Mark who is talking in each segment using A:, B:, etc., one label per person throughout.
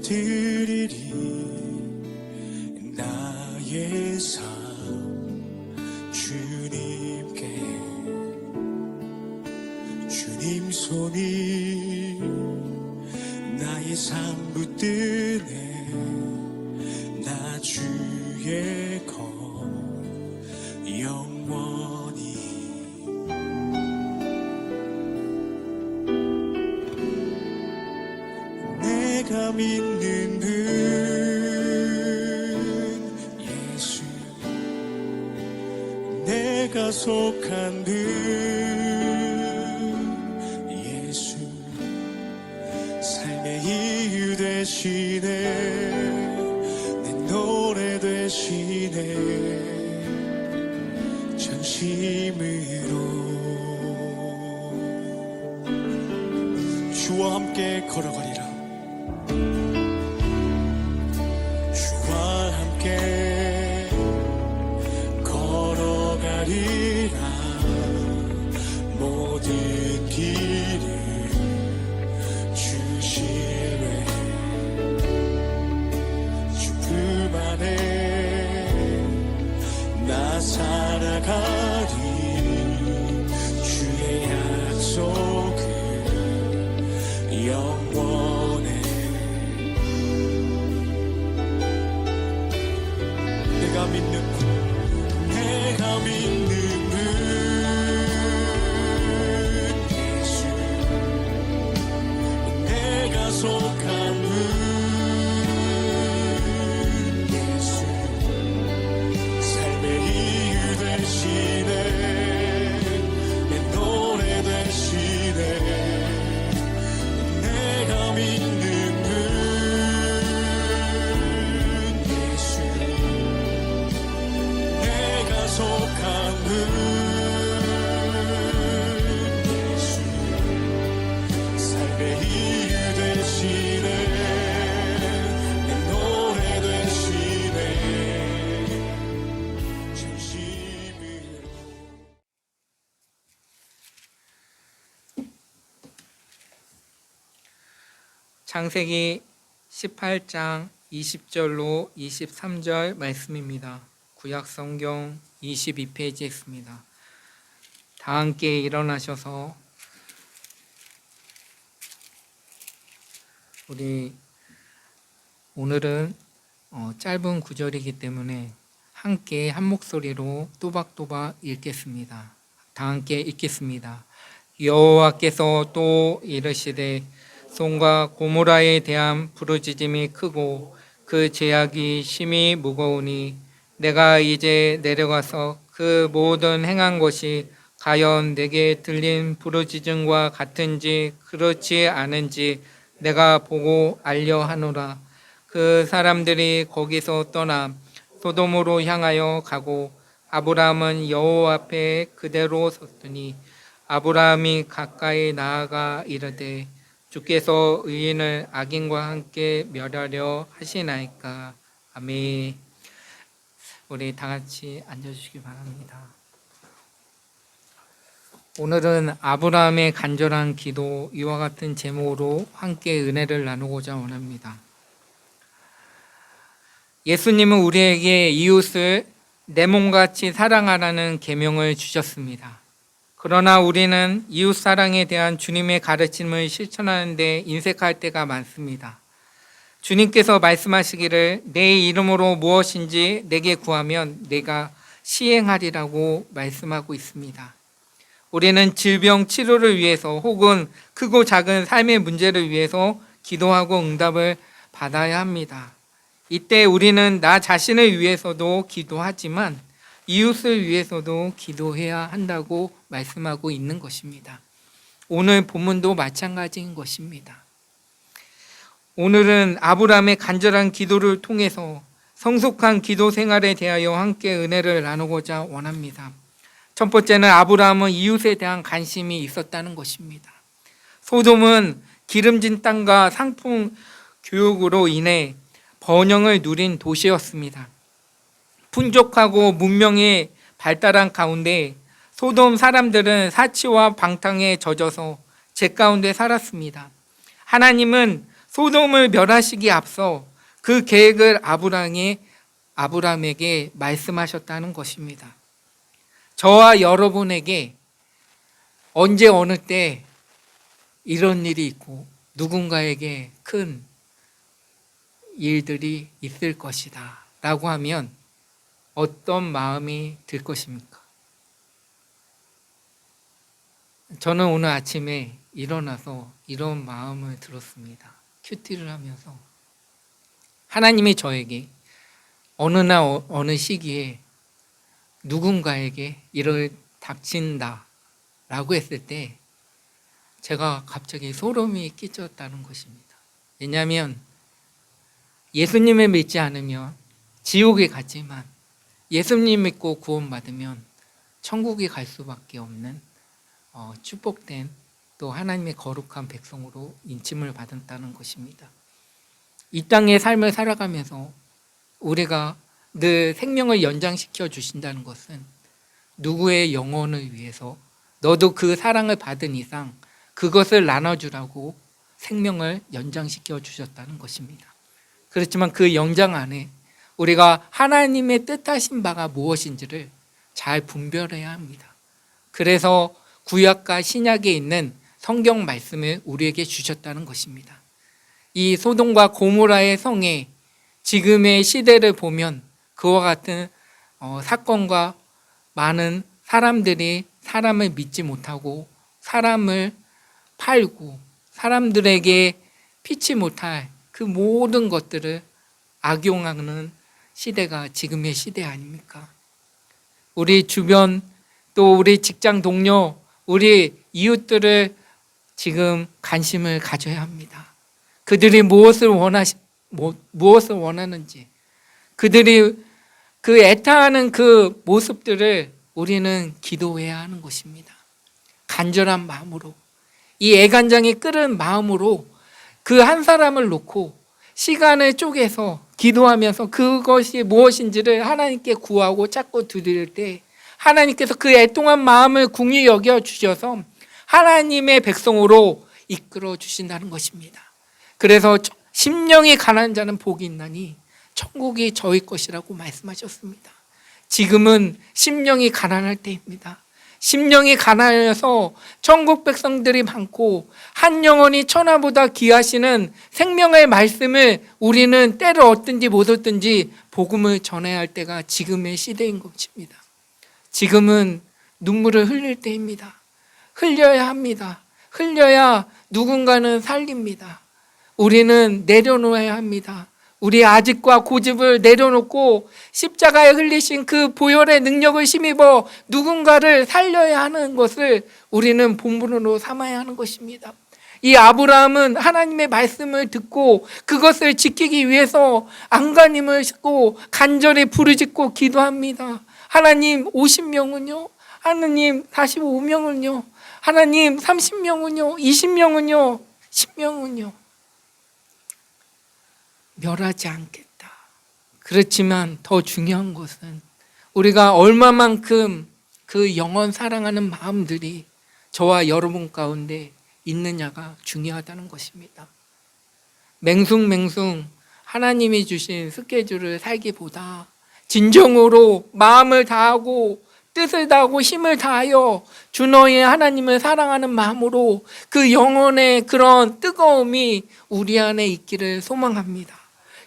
A: 드리리 내가 속한 분 예수 삶의 이유 되시네 내 노래 되시네 전심으로 주와 함께 걸어가리 살아가
B: 창세기 18장 20절로 23절 말씀입니다. 구약 성경 22페이지에 있습니다. 다 함께 일어나셔서 우리 오늘은 어, 짧은 구절이기 때문에 함께 한 목소리로 또박또박 읽겠습니다. 다 함께 읽겠습니다. 여호와께서 또 이르시되 손과 고모라에 대한 부르짖음이 크고 그 제약이 심히 무거우니 내가 이제 내려가서 그 모든 행한 것이 과연 내게 들린 부르짖음과 같은지 그렇지 않은지 내가 보고 알려 하노라 그 사람들이 거기서 떠나 소돔으로 향하여 가고 아브라함은 여호와 앞에 그대로 섰더니 아브라함이 가까이 나아가 이르되 주께서 의인을 악인과 함께 멸하려 하시나이까 아멘. 우리 다 같이 앉아주시기 바랍니다. 오늘은 아브라함의 간절한 기도 이와 같은 제목으로 함께 은혜를 나누고자 원합니다. 예수님은 우리에게 이웃을 내 몸같이 사랑하라는 계명을 주셨습니다. 그러나 우리는 이웃 사랑에 대한 주님의 가르침을 실천하는데 인색할 때가 많습니다. 주님께서 말씀하시기를 내 이름으로 무엇인지 내게 구하면 내가 시행하리라고 말씀하고 있습니다. 우리는 질병 치료를 위해서 혹은 크고 작은 삶의 문제를 위해서 기도하고 응답을 받아야 합니다. 이때 우리는 나 자신을 위해서도 기도하지만 이웃을 위해서도 기도해야 한다고 말씀하고 있는 것입니다. 오늘 본문도 마찬가지인 것입니다. 오늘은 아브라함의 간절한 기도를 통해서 성숙한 기도 생활에 대하여 함께 은혜를 나누고자 원합니다. 첫 번째는 아브라함은 이웃에 대한 관심이 있었다는 것입니다. 소돔은 기름진 땅과 상품 교육으로 인해 번영을 누린 도시였습니다. 풍족하고 문명이 발달한 가운데 소돔 사람들은 사치와 방탕에 젖어서 제 가운데 살았습니다. 하나님은 소돔을 멸하시기 앞서 그 계획을 아브람에 아브람에게 말씀하셨다는 것입니다. 저와 여러분에게 언제 어느 때 이런 일이 있고 누군가에게 큰 일들이 있을 것이다 라고 하면 어떤 마음이 들 것입니까? 저는 오늘 아침에 일어나서 이런 마음을 들었습니다. 큐티를 하면서 하나님이 저에게 어느 날 어- 어느 시기에 누군가에게 이를 닥친다 라고 했을 때 제가 갑자기 소름이 끼쳤다는 것입니다. 왜냐하면 예수님을 믿지 않으면 지옥에 갔지만 예수님 믿고 구원받으면 천국에 갈 수밖에 없는 어, 축복된 또 하나님의 거룩한 백성으로 인침을 받았다는 것입니다. 이 땅의 삶을 살아가면서 우리가 늘 생명을 연장시켜 주신다는 것은 누구의 영혼을 위해서 너도 그 사랑을 받은 이상 그것을 나눠주라고 생명을 연장시켜 주셨다는 것입니다. 그렇지만 그 연장 안에 우리가 하나님의 뜻하신 바가 무엇인지를 잘 분별해야 합니다. 그래서 구약과 신약에 있는 성경 말씀을 우리에게 주셨다는 것입니다. 이 소돔과 고모라의 성에 지금의 시대를 보면 그와 같은 어, 사건과 많은 사람들이 사람을 믿지 못하고 사람을 팔고 사람들에게 피치 못할 그 모든 것들을 악용하는 시대가 지금의 시대 아닙니까? 우리 주변 또 우리 직장 동료, 우리 이웃들을 지금 관심을 가져야 합니다. 그들이 무엇을 원하시 뭐- 무엇을 원하는지 그들이 그 애타하는 그 모습들을 우리는 기도해야 하는 것입니다. 간절한 마음으로 이 애간장이 끓은 마음으로 그 한 사람을 놓고 시간을 쪼개서 기도하면서 그것이 무엇인지를 하나님께 구하고 찾고 드릴 때 하나님께서 그 애통한 마음을 궁히 여겨 주셔서 하나님의 백성으로 이끌어 주신다는 것입니다. 그래서 심령이 가난한 자는 복이 있나니 천국이 저희 것이라고 말씀하셨습니다. 지금은 심령이 가난할 때입니다. 심령이 가난해서 천국 백성들이 많고 한 영혼이 천하보다 귀하시는 생명의 말씀을 우리는 때를 얻든지 못 얻든지 복음을 전해야 할 때가 지금의 시대인 것입니다. 지금은 눈물을 흘릴 때입니다. 흘려야 합니다. 흘려야 누군가는 살립니다. 우리는 내려놓아야 합니다. 우리 아직과 고집을 내려놓고 십자가에 흘리신 그 보혈의 능력을 힘입어 누군가를 살려야 하는 것을 우리는 본분으로 삼아야 하는 것입니다. 이 아브라함은 하나님의 말씀을 듣고 그것을 지키기 위해서 안간힘을 싣고 간절히 부르짖고 기도합니다. 하나님 50명은요? 하나님 45명은요? 하나님 30명은요? 20명은요? 10명은요? 멸하지 않겠다. 그렇지만 더 중요한 것은 우리가 얼마만큼 그 영원 사랑하는 마음들이 저와 여러분 가운데 있느냐가 중요하다는 것입니다. 맹숭맹숭 하나님이 주신 스케줄을 살기보다 진정으로 마음을 다하고 뜻을 다하고 힘을 다하여 주 너의 하나님을 사랑하는 마음으로 그 영혼의 그런 뜨거움이 우리 안에 있기를 소망합니다.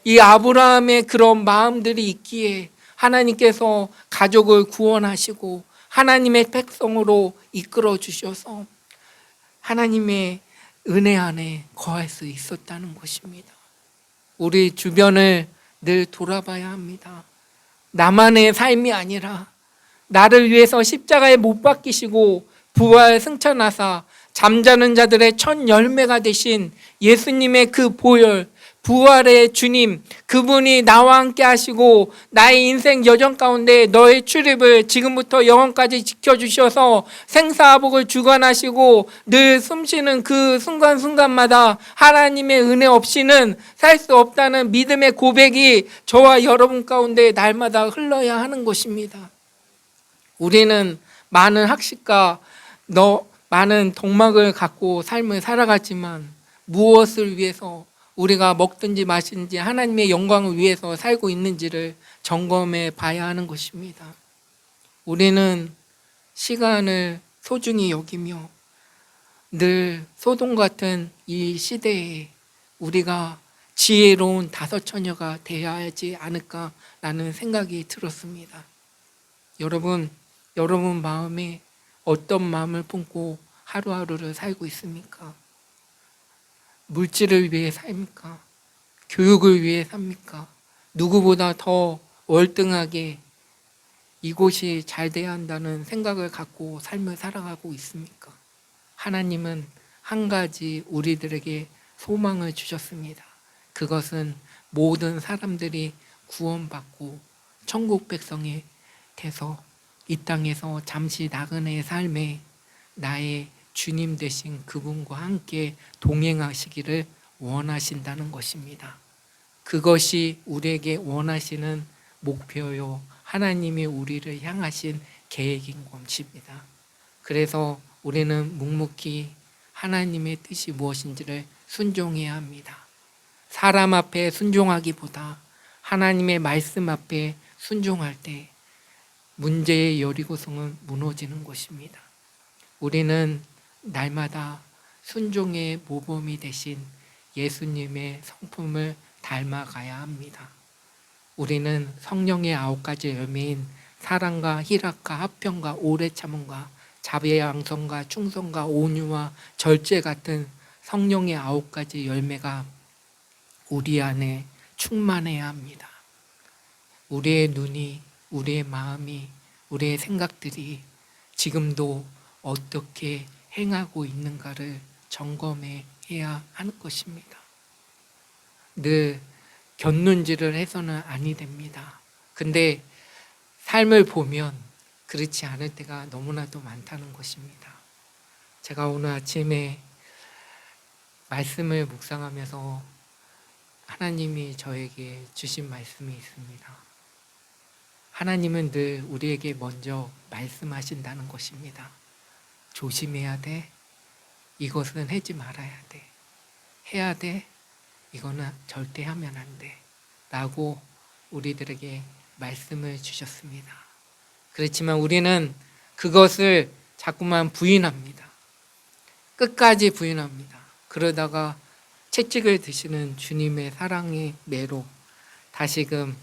B: 이 아브라함의 그런 마음들이 있기에 하나님께서 가족을 구원하시고 하나님의 백성으로 이끌어 주셔서 하나님의 은혜 안에 거할 수 있었다는 것입니다. 우리 주변을 늘 돌아봐야 합니다. 나만의 삶이 아니라 나를 위해서 십자가에 못 박히시고 부활 승천하사 잠자는 자들의 첫 열매가 되신 예수님의 그 보혈 부활의 주님 그분이 나와 함께 하시고 나의 인생 여정 가운데 너의 출입을 지금부터 영원까지 지켜주셔서 생사복을 주관하시고 늘 숨쉬는 그 순간순간마다 하나님의 은혜 없이는 살 수 없다는 믿음의 고백이 저와 여러분 가운데 날마다 흘러야 하는 것입니다. 우리는 많은 학식과 너 많은 동막을 갖고 삶을 살아갔지만 무엇을 위해서 우리가 먹든지 마시든지 하나님의 영광을 위해서 살고 있는지를 점검해 봐야 하는 것입니다. 우리는 시간을 소중히 여기며 늘 소동 같은 이 시대에 우리가 지혜로운 다섯 처녀가 되어야 하지 않을까라는 생각이 들었습니다. 여러분, 여러분 마음에 어떤 마음을 품고 하루하루를 살고 있습니까? 물질을 위해 삽니까? 교육을 위해 삽니까? 누구보다 더 월등하게 이곳이 잘 돼야 한다는 생각을 갖고 삶을 살아가고 있습니까? 하나님은 한 가지 우리들에게 소망을 주셨습니다. 그것은 모든 사람들이 구원받고 천국 백성이 돼서 이 땅에서 잠시 나그네의 삶에 나의 주님 되신 그분과 함께 동행하시기를 원하신다는 것입니다. 그것이 우리에게 원하시는 목표요. 하나님이 우리를 향하신 계획인 것입니다. 그래서 우리는 묵묵히 하나님의 뜻이 무엇인지를 순종해야 합니다. 사람 앞에 순종하기보다 하나님의 말씀 앞에 순종할 때 문제의 여리고성은 무너지는 것입니다. 우리는 날마다 순종의 모범이 되신 예수님의 성품을 닮아가야 합니다. 우리는 성령의 아홉 가지 열매인 사랑과 희락과 화평과 오래 참음과 자비의 양성과 충성과 온유와 절제 같은 성령의 아홉 가지 열매가 우리 안에 충만해야 합니다. 우리의 눈이, 우리의 마음이, 우리의 생각들이 지금도 어떻게 행하고 있는가를 점검해 해야 하는 것입니다. 늘 곁눈질을 해서는 아니 됩니다. 근데 삶을 보면 그렇지 않을 때가 너무나도 많다는 것입니다. 제가 오늘 아침에 말씀을 묵상하면서 하나님이 저에게 주신 말씀이 있습니다. 하나님은 늘 우리에게 먼저 말씀하신다는 것입니다. 조심해야 돼. 이것은 하지 말아야 돼. 해야 돼. 이거는 절대 하면 안 돼. 라고 우리들에게 말씀을 주셨습니다. 그렇지만 우리는 그것을 자꾸만 부인합니다. 끝까지 부인합니다. 그러다가 채찍을 드시는 주님의 사랑의 매로 다시금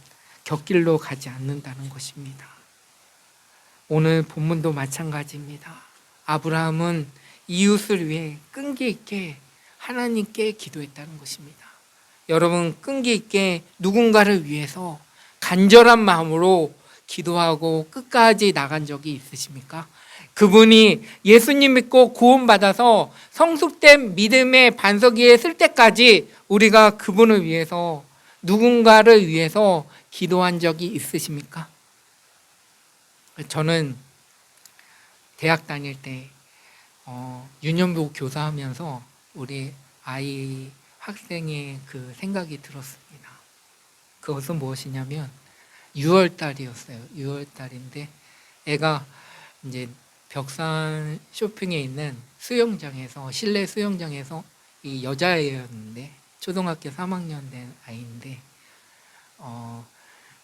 B: 곁길로 가지 않는다는 것입니다. 오늘 본문도 마찬가지입니다. 아브라함은 이웃을 위해 끈기 있게 하나님께 기도했다는 것입니다. 여러분 끈기 있게 누군가를 위해서 간절한 마음으로 기도하고 끝까지 나간 적이 있으십니까? 그분이 예수님 믿고 구원받아서 성숙된 믿음의 반석 위에 쓸 때까지 우리가 그분을 위해서 누군가를 위해서 기도한 적이 있으십니까? 저는 대학 다닐 때 어, 유년부 교사하면서 우리 아이 학생의 그 생각이 들었습니다. 그것은 무엇이냐면 6월 달이었어요. 6월 달인데 애가 이제 벽산 쇼핑에 있는 수영장에서 실내 수영장에서 이 여자애였는데 초등학교 3학년 된 아이인데 어,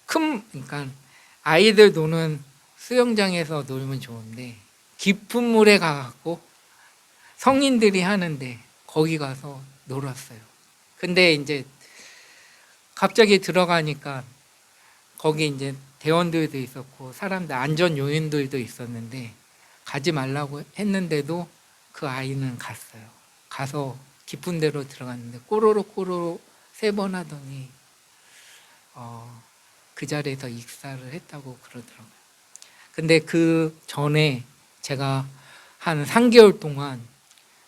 B: 큰 그러니까 아이들 노는 수영장에서 놀면 좋은데 깊은 물에 가갖고 성인들이 하는데 거기 가서 놀았어요. 근데 이제 갑자기 들어가니까 거기 이제 대원들도 있었고 사람들 안전 요인들도 있었는데 가지 말라고 했는데도 그 아이는 갔어요. 가서 깊은 데로 들어갔는데 꼬로로 꼬로로 세 번 하더니 어, 그 자리에서 익사를 했다고 그러더라고요. 근데 그 전에 제가 한 3개월 동안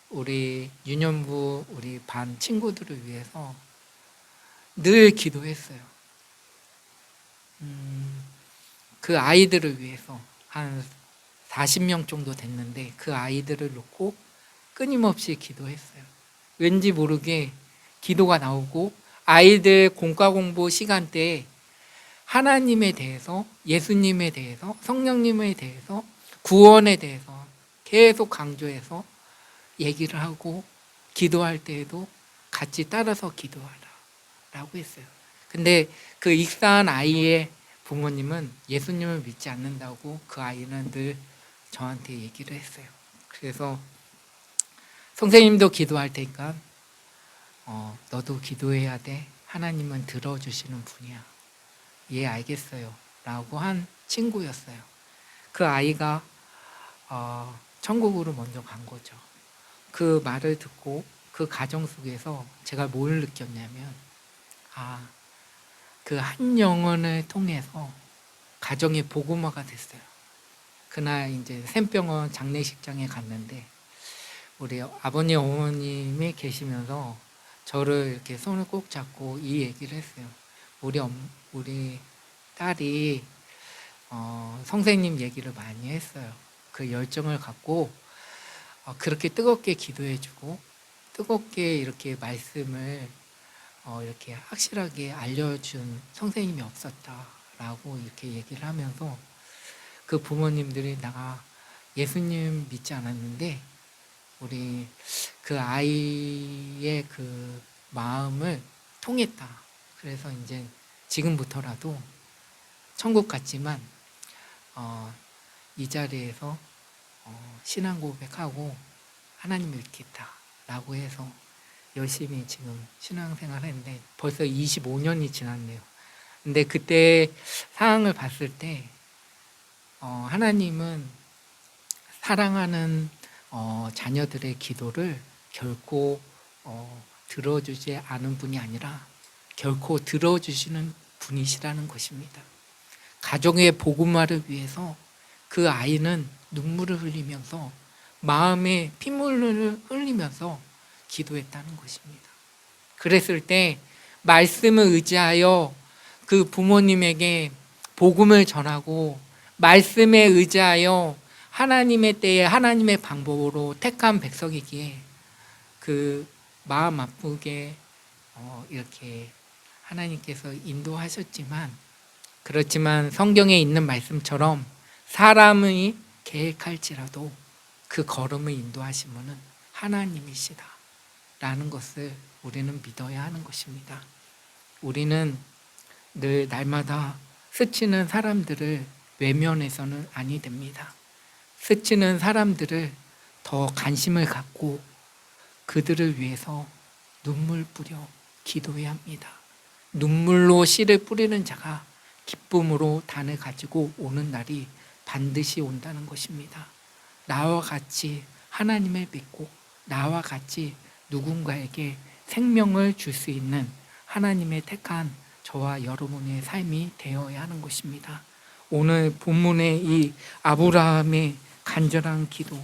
B: 우리 유년부 우리 반 친구들을 위해서 늘 기도했어요. 음, 그 아이들을 위해서 한 40명 정도 됐는데 그 아이들을 놓고 끊임없이 기도했어요. 왠지 모르게 기도가 나오고 아이들 공과 공부 시간대에 하나님에 대해서 예수님에 대해서 성령님에 대해서 구원에 대해서 계속 강조해서 얘기를 하고 기도할 때에도 같이 따라서 기도하라 라고 했어요. 근데 그 익사한 아이의 부모님은 예수님을 믿지 않는다고 그 아이는 늘 저한테 얘기를 했어요. 그래서 선생님도 기도할 테니까 어, 너도 기도해야 돼. 하나님은 들어주시는 분이야. 예, 알겠어요. 라고 한 친구였어요. 그 아이가 어, 천국으로 먼저 간 거죠. 그 말을 듣고 그 가정 속에서 제가 뭘 느꼈냐면, 아, 그 한 영혼을 통해서 가정의 복음화가 됐어요. 그날 이제 샘병원 장례식장에 갔는데, 우리 아버님, 어머님이 계시면서 저를 이렇게 손을 꼭 잡고 이 얘기를 했어요. 우리 엄, 우리 딸이 어, 선생님 얘기를 많이 했어요. 그 열정을 갖고 어, 그렇게 뜨겁게 기도해주고 뜨겁게 이렇게 말씀을 어, 이렇게 확실하게 알려준 선생님이 없었다라고 이렇게 얘기를 하면서 그 부모님들이 나가 예수님 믿지 않았는데 우리 그 아이의 그 마음을 통했다. 그래서 이제 지금부터라도 천국 같지만 어, 이 자리에서 어, 신앙 고백하고 하나님을 믿겠다라고 해서 열심히 지금 신앙생활 했는데 벌써 25년이 지났네요. 근데 그때 상황을 봤을 때 어, 하나님은 사랑하는 어, 자녀들의 기도를 결코 어, 들어주지 않은 분이 아니라 결코 들어주시는 분이시라는 것입니다. 가정의 복음화를 위해서 그 아이는 눈물을 흘리면서 마음에 피물을 흘리면서 기도했다는 것입니다. 그랬을 때 말씀을 의지하여 그 부모님에게 복음을 전하고 말씀에 의지하여 하나님의 때에 하나님의 방법으로 택한 백성이기에 그 마음 아프게 어, 이렇게 하나님께서 인도하셨지만 그렇지만 성경에 있는 말씀처럼 사람이 계획할지라도 그 걸음을 인도하신 분은 하나님이시다. 라는 것을 우리는 믿어야 하는 것입니다. 우리는 늘 날마다 스치는 사람들을 외면해서는 아니 됩니다. 스치는 사람들을 더 관심을 갖고 그들을 위해서 눈물 뿌려 기도해야 합니다. 눈물로 씨를 뿌리는 자가 기쁨으로 단을 가지고 오는 날이 반드시 온다는 것입니다. 나와 같이 하나님을 믿고 나와 같이 누군가에게 생명을 줄 수 있는 하나님의 택한 저와 여러분의 삶이 되어야 하는 것입니다. 오늘 본문의 이 아브라함의 간절한 기도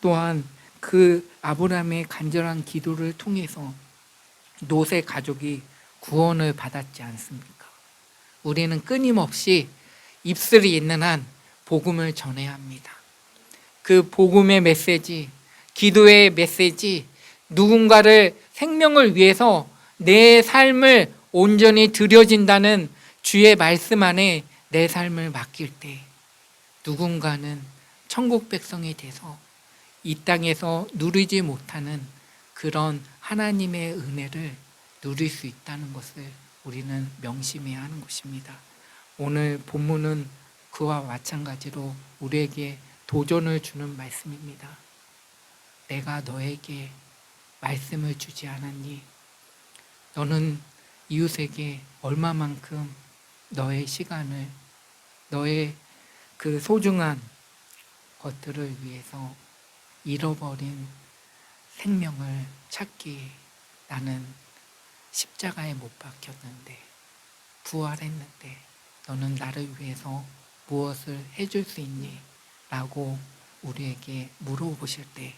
B: 또한 그 아브라함의 간절한 기도를 통해서 노세 가족이 구원을 받았지 않습니까? 우리는 끊임없이 입술이 있는 한 복음을 전해야 합니다. 그 복음의 메시지, 기도의 메시지, 누군가를 생명을 위해서 내 삶을 온전히 드려진다는 주의 말씀 안에 내 삶을 맡길 때 누군가는 천국 백성이 돼서 이 땅에서 누리지 못하는 그런 하나님의 은혜를 누릴 수 있다는 것을 우리는 명심해야 하는 것입니다. 오늘 본문은 그와 마찬가지로 우리에게 도전을 주는 말씀입니다. 내가 너에게 말씀을 주지 않았니? 너는 이웃에게 얼마만큼 너의 시간을, 너의 그 소중한 것들을 위해서 잃어버린 생명을 찾기 나는 십자가에 못 박혔는데 부활했는데 너는 나를 위해서 무엇을 해줄 수 있니? 라고 우리에게 물어보실 때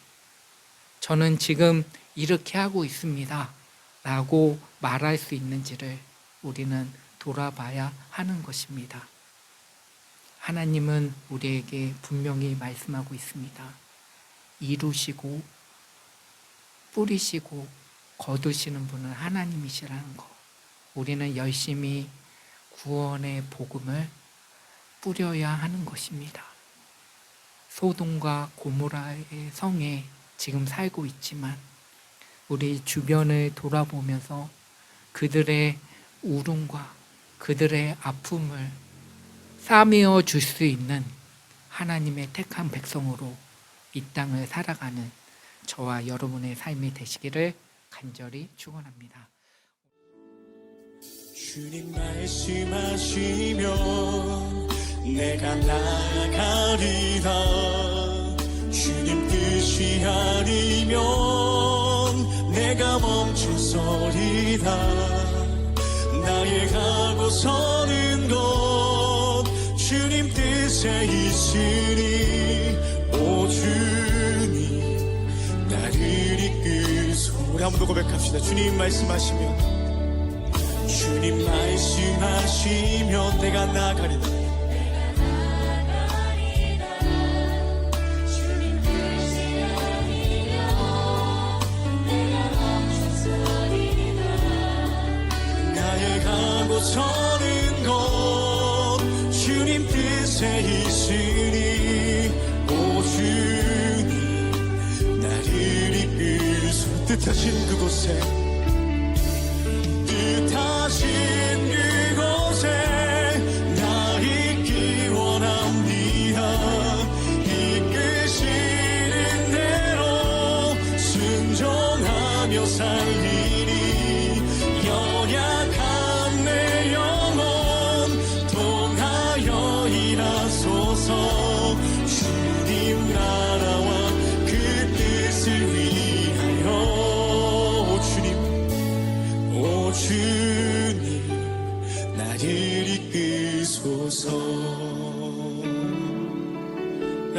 B: 저는 지금 이렇게 하고 있습니다. 라고 말할 수 있는지를 우리는 돌아봐야 하는 것입니다. 하나님은 우리에게 분명히 말씀하고 있습니다. 이루시고 뿌리시고 거두시는 분은 하나님이시라는 것. 우리는 열심히 구원의 복음을 뿌려야 하는 것입니다. 소돔과 고모라의 성에 지금 살고 있지만 우리 주변을 돌아보면서 그들의 울음과 그들의 아픔을 싸매어 줄 수 있는 하나님의 택한 백성으로 이 땅을 살아가는 저와 여러분의 삶이 되시기를 간절히 축원합니다.
A: 주님 말씀하시면 내가 나가리라 주님 뜻이 아니면 내가 멈춰서리라 나의 가고 주님 뜻에 있으니 오 주님 나를 이끄소 우리 한번 더 고백합시다. 주님 말씀하시면 주님 말씀하시면 내가 나가리라 이끄소 뜻하신 그곳에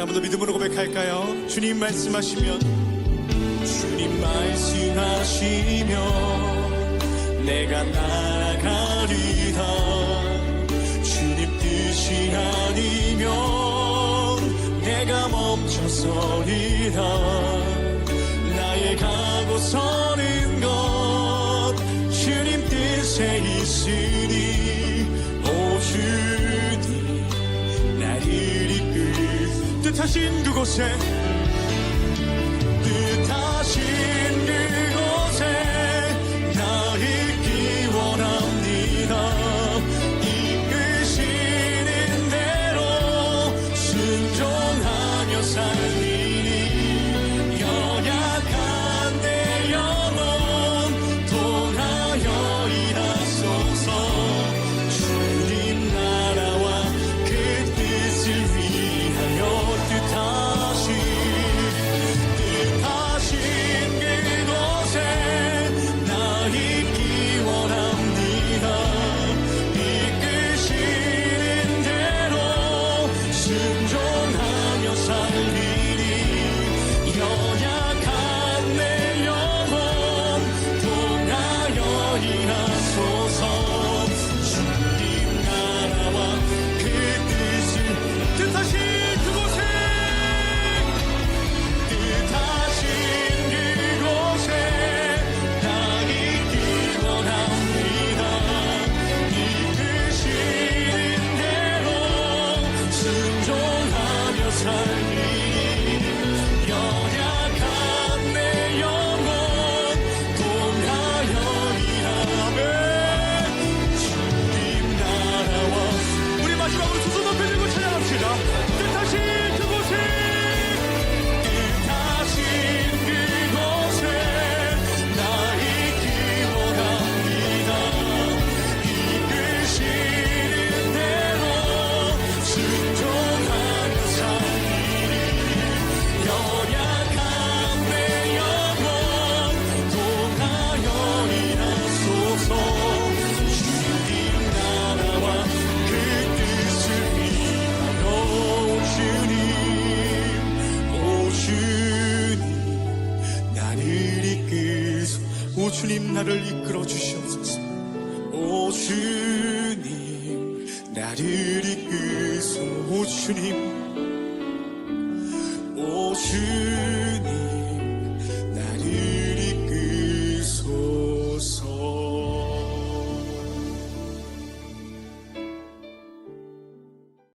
A: 한번 더 믿음으로 고백할까요? 주님 말씀하시면 주님 말씀하시면 내가 나가리라. 주님 뜻이 아니면 내가 멈춰서리라. 나의 가고 서는 것 주님 뜻에 있으니 뜻하신 그곳에